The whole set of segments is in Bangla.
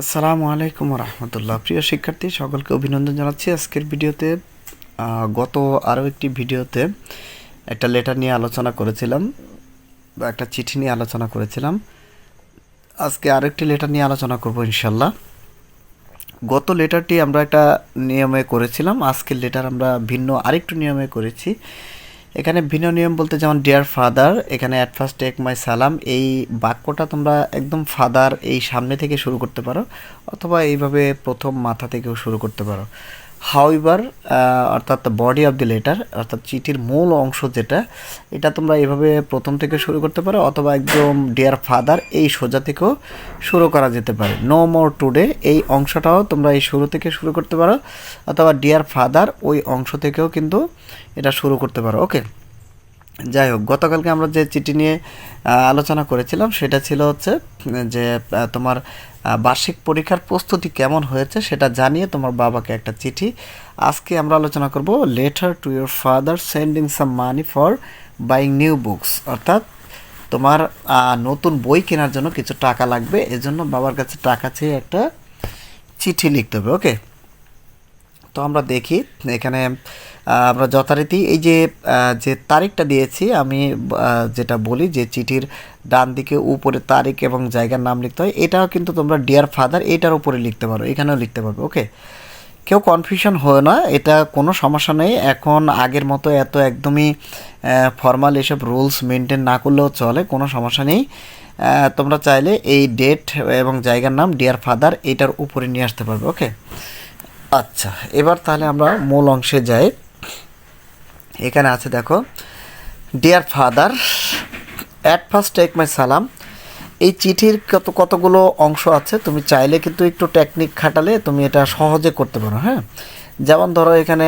আসসালামু আলাইকুম রহমতুল্লাহ প্রিয় শিক্ষার্থী, সকলকে অভিনন্দন জানাচ্ছি আজকের ভিডিওতে। গত আরও একটি ভিডিওতে একটা লেটার নিয়ে আলোচনা করেছিলাম, বা একটা চিঠি নিয়ে আলোচনা করেছিলাম। আজকে আরও আরেকটি লেটার নিয়ে আলোচনা করব ইনশাল্লাহ গত লেটারটি আমরা একটা নিয়মে করেছিলাম, আজকের লেটার আমরা ভিন্ন আরেকটু নিয়মে করেছি। এখানে ভিন্ন নিয়ম বলতে যেমন ডিয়ার ফাদার এখানে at first take my salaam এই বাক্যটা তোমরা একদম ফাদার এই সামনে থেকে শুরু করতে পারো, অথবা এইভাবে প্রথম মাথা থেকেও শুরু করতে পারো। হাউইবার অর্থাৎ বডি অফ দি লেটার অর্থাৎ চিঠির মূল অংশ যেটা, এটা তোমরা এভাবে প্রথম থেকে শুরু করতে পারো, অথবা একদম ডিয়ার ফাদার এই সোজা থেকেও শুরু করা যেতে পারে। নো মোর টুডে এই অংশটাও তোমরা এই শুরু থেকে শুরু করতে পারো, অথবা ডিয়ার ফাদার ওই অংশ থেকেও কিন্তু এটা শুরু করতে পারো। ওকে যাই হোক, গতকালকে আমরা যে চিঠি নিয়ে আলোচনা করেছিলাম, সেটা ছিল হচ্ছে, যে তোমার বার্ষিক পরীক্ষার প্রস্তুতি কেমন হয়েছে সেটা জানিয়ে তোমার বাবাকে একটা চিঠি। আজকে আমরা আলোচনা করব letter to your father sending some money for buying new books. অর্থাৎ, তোমার নতুন বই কেনার জন্য কিছু টাকা লাগবে, এজন্য বাবার কাছে টাকা চেয়ে একটা চিঠি লিখতে হবে, ওকে? তো আমরা দেখি, এখানে আমরা যথারীতি এই যে যে তারিখটা দিয়েছি, আমি যেটা বলি যে চিঠির ডান দিকে উপরে তারিখ এবং জায়গার নাম লিখতে হয়, এটাও কিন্তু তোমরা ডিয়ার ফাদার এটার উপরে লিখতে পারো, এখানেও লিখতে পারবে ওকে কেউ কনফিউশন হয় না, এটা কোনো সমস্যা নেই, এখন আগের মতো এত একদমই ফর্মাল এসব রুলস মেনটেন না করলেও চলে, কোনো সমস্যা নেই। তোমরা চাইলে এই ডেট এবং জায়গার নাম ডিয়ার ফাদার এটার উপরে নিয়ে আসতে পারবে ওকে আচ্ছা এবার তাহলে আমরা মূল অংশে যাই। এখানে আছে, দেখো dear father at first take my salaam এই চিঠির কত, কতগুলো অংশ আছে, তুমি চাইলে কিন্তু একটু টেকনিক খাটালে তুমি এটা সহজে করতে পারো হ্যাঁ? যেমন ধরো, এখানে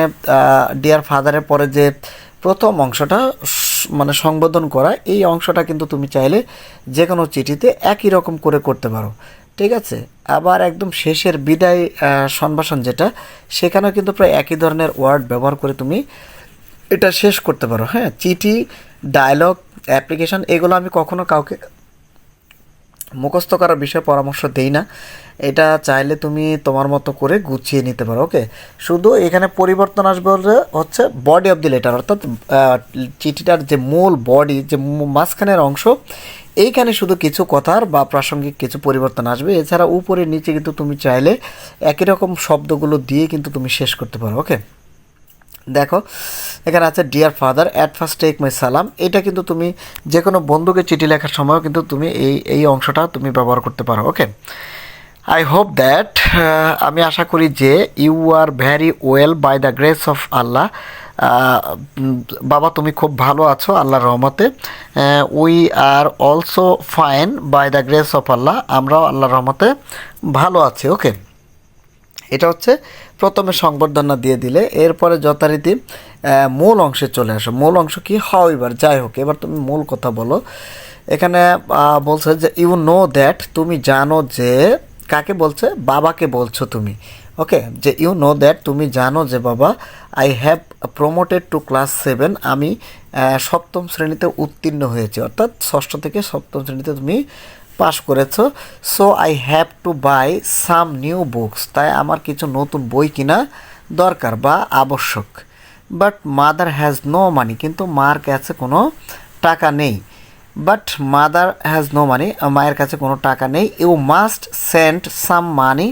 ডিয়ার ফাদারের পরে যে প্রথম অংশটা মানে সংবোধন করা, এই অংশটা কিন্তু তুমি চাইলে যে কোনো চিঠিতে একই রকম করে করতে পারো। ঠিক আছে? আবার একদম শেষের বিদায় সম্ভাষণ যেটা, সেখানেও কিন্তু প্রায় একই ধরনের ওয়ার্ড ব্যবহার করে তুমি এটা শেষ করতে পারো। হ্যাঁ চিঠি ডায়লগ অ্যাপ্লিকেশন এগুলো আমি কখনো কাউকে মুখস্থ করার বিষয়ে পরামর্শ দেই না। এটা চাইলে তুমি তোমার মতো করে গুছিয়ে নিতে পারো ওকে শুধু এখানে পরিবর্তন আসবে হচ্ছে বডি অফ দি লেটার অর্থাৎ চিঠিটার যে মূল বডি যে মাঝখানের অংশ, এইখানে শুধু কিছু কথার বা প্রাসঙ্গিক কিছু পরিবর্তন আসবে। এছাড়া উপরে নিচে কিন্তু তুমি চাইলে একই রকম শব্দগুলো দিয়ে কিন্তু তুমি শেষ করতে পারো ওকে দেখো, এখানে আছে dear father at first take my salaam এটা কিন্তু তুমি যে কোনো বন্ধুকে চিঠি লেখার সময়ও কিন্তু তুমি এই এই অংশটা তুমি ব্যবহার করতে পারো ওকে আই হোপ দ্যাট আমি আশা করি যে you are very well by the grace of Allah বাবা তুমি খুব ভালো আছো আল্লাহর রহমতে। We are also fine by the grace of Allah আমরাও আল্লাহর রহমতে ভালো আছি ওকে এটা হচ্ছে প্রথমে সংবর্ধনা দিয়ে দিলে, এরপরে যথারীতি মূল অংশে চলে আসো। মূল অংশ কি? হাও এবার, যাই হোক, এবার তুমি মূল কথা বলো। এখানে বলছে যে ইউ নো দ্যাট তুমি জানো যে, কাকে বলছে? বাবাকে বলছো তুমি। ওকে যে ইউ নো দ্যাট তুমি জানো যে, বাবা I have promoted to class seven আমি সপ্তম শ্রেণীতে উত্তীর্ণ হয়েছি। অর্থাৎ ষষ্ঠ থেকে সপ্তম শ্রেণীতে তুমি পাস করেছ so I have to buy some new books তাই আমার কিছু নতুন বই কিনা দরকার বা আবশ্যক। But mother has no money কিন্তু মার কাছে কোনো টাকা নেই। But mother has no money মায়ের কাছে কোনো টাকা নেই। You must send some money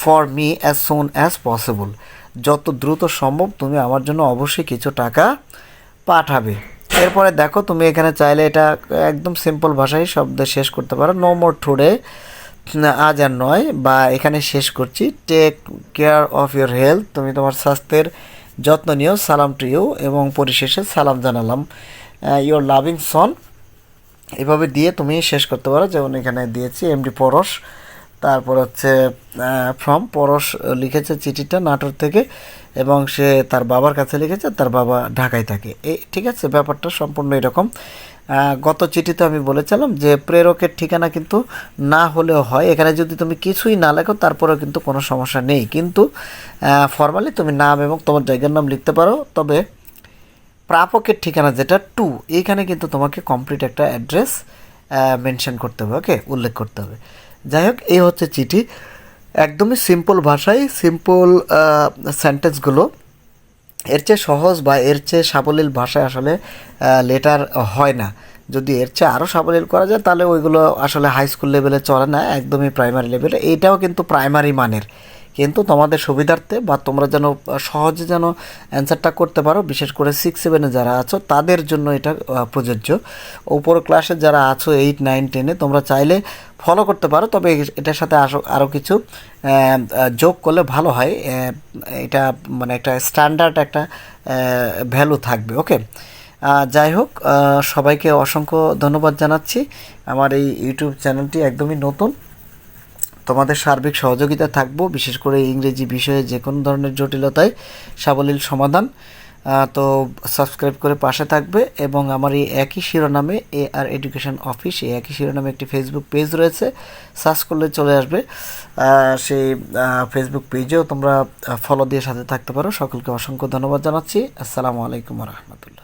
for me as soon as possible যত দ্রুত সম্ভব তুমি আমার জন্য অবশ্যই কিছু টাকা পাঠাবে। এরপরে দেখো তুমি এখানে চাইলে এটা একদম সিম্পল ভাষায় শব্দ শেষ করতে পারো। নো মোর টুডে আজ আর নয়, বা এখানে শেষ করছি। Take care of your health তুমি তোমার স্বাস্থ্যের যত্ন নিও, সালাম টু ইউ এবং পরিশেষে সালাম জানালাম। ইউর লাভিং সন এভাবে দিয়ে তুমি শেষ করতে পারো। যেমন এখানে দিয়েছি এমডি পরশ তারপর হচ্ছে ফ্রম পরশ লিখেছে চিঠিটা নাটোর থেকে এবং সে তার বাবার কাছে লিখেছে, তার বাবা ঢাকায় থাকে। এই ঠিক আছে, ব্যাপারটা সম্পূর্ণ এরকম। গত চিঠিতে আমি বলেছিলাম যে প্রেরকের ঠিকানা কিন্তু না হলেও হয়। এখানে যদি তুমি কিছুই না লেখো, তারপরেও কিন্তু কোনো সমস্যা নেই। কিন্তু ফর্মালি তুমি নাম এবং তোমার জায়গার নাম লিখতে পারো। তবে প্রাপকের ঠিকানা যেটা টু এইখানে কিন্তু তোমাকে কমপ্লিট একটা অ্যাড্রেস মেনশন করতে হবে ওকে উল্লেখ করতে হবে। যাই হোক, এই হচ্ছে চিঠি। একদমই সিম্পল ভাষায় সিম্পল সেন্টেন্সগুলো এর চেয়ে সহজ বা এর চেয়ে সাবলীল ভাষায় আসলে লেটার হয় না। যদি এর চেয়ে আরও সাবলীল করা যায়, তাহলে ওইগুলো আসলে হাই স্কুল লেভেলে চলে না, একদমই প্রাইমারি লেভেলে এইটাও কিন্তু প্রাইমারি মানের। কিন্তু তোমাদের সুবিধার্থে বা তোমরা যেন সহজে যেন অ্যান্সারটা করতে পারো। বিশেষ করে সিক্স সেভেনে যারা আছো, তাদের জন্য এটা প্রযোজ্য। উপর ক্লাসে যারা আছো এইট নাইন টেনে তোমরা চাইলে ফলো করতে পারো। তবে এটার সাথে আরও আরও কিছু যোগ করলে ভালো হয়। এটা মানে একটা স্ট্যান্ডার্ড একটা ভ্যালু থাকবে ওকে যাই হোক সবাইকে অসংখ্য ধন্যবাদ জানাচ্ছি। আমার এই ইউটিউব চ্যানেলটি একদমই নতুন। তোমাদের সার্বিক সহযোগিতা থাকব, বিশেষ করে ইংরেজি বিষয়ে যে কোনো ধরনের জটিলতায় সাবলীল সমাধান তো সাবস্ক্রাইব করে পাশে থাকবে এবং আমার এই একই শিরোনামে এ আর এডুকেশন অফিস এই একই শিরোনামে একটি ফেসবুক পেজ রয়েছে সার্চ করলে চলে আসবে। সেই ফেসবুক পেজেও তোমরা ফলো দিয়ে সাথে থাকতে পারো। সকলকে অসংখ্য ধন্যবাদ জানাচ্ছি। আসসালামু আলাইকুম রহমতুল্লাহ।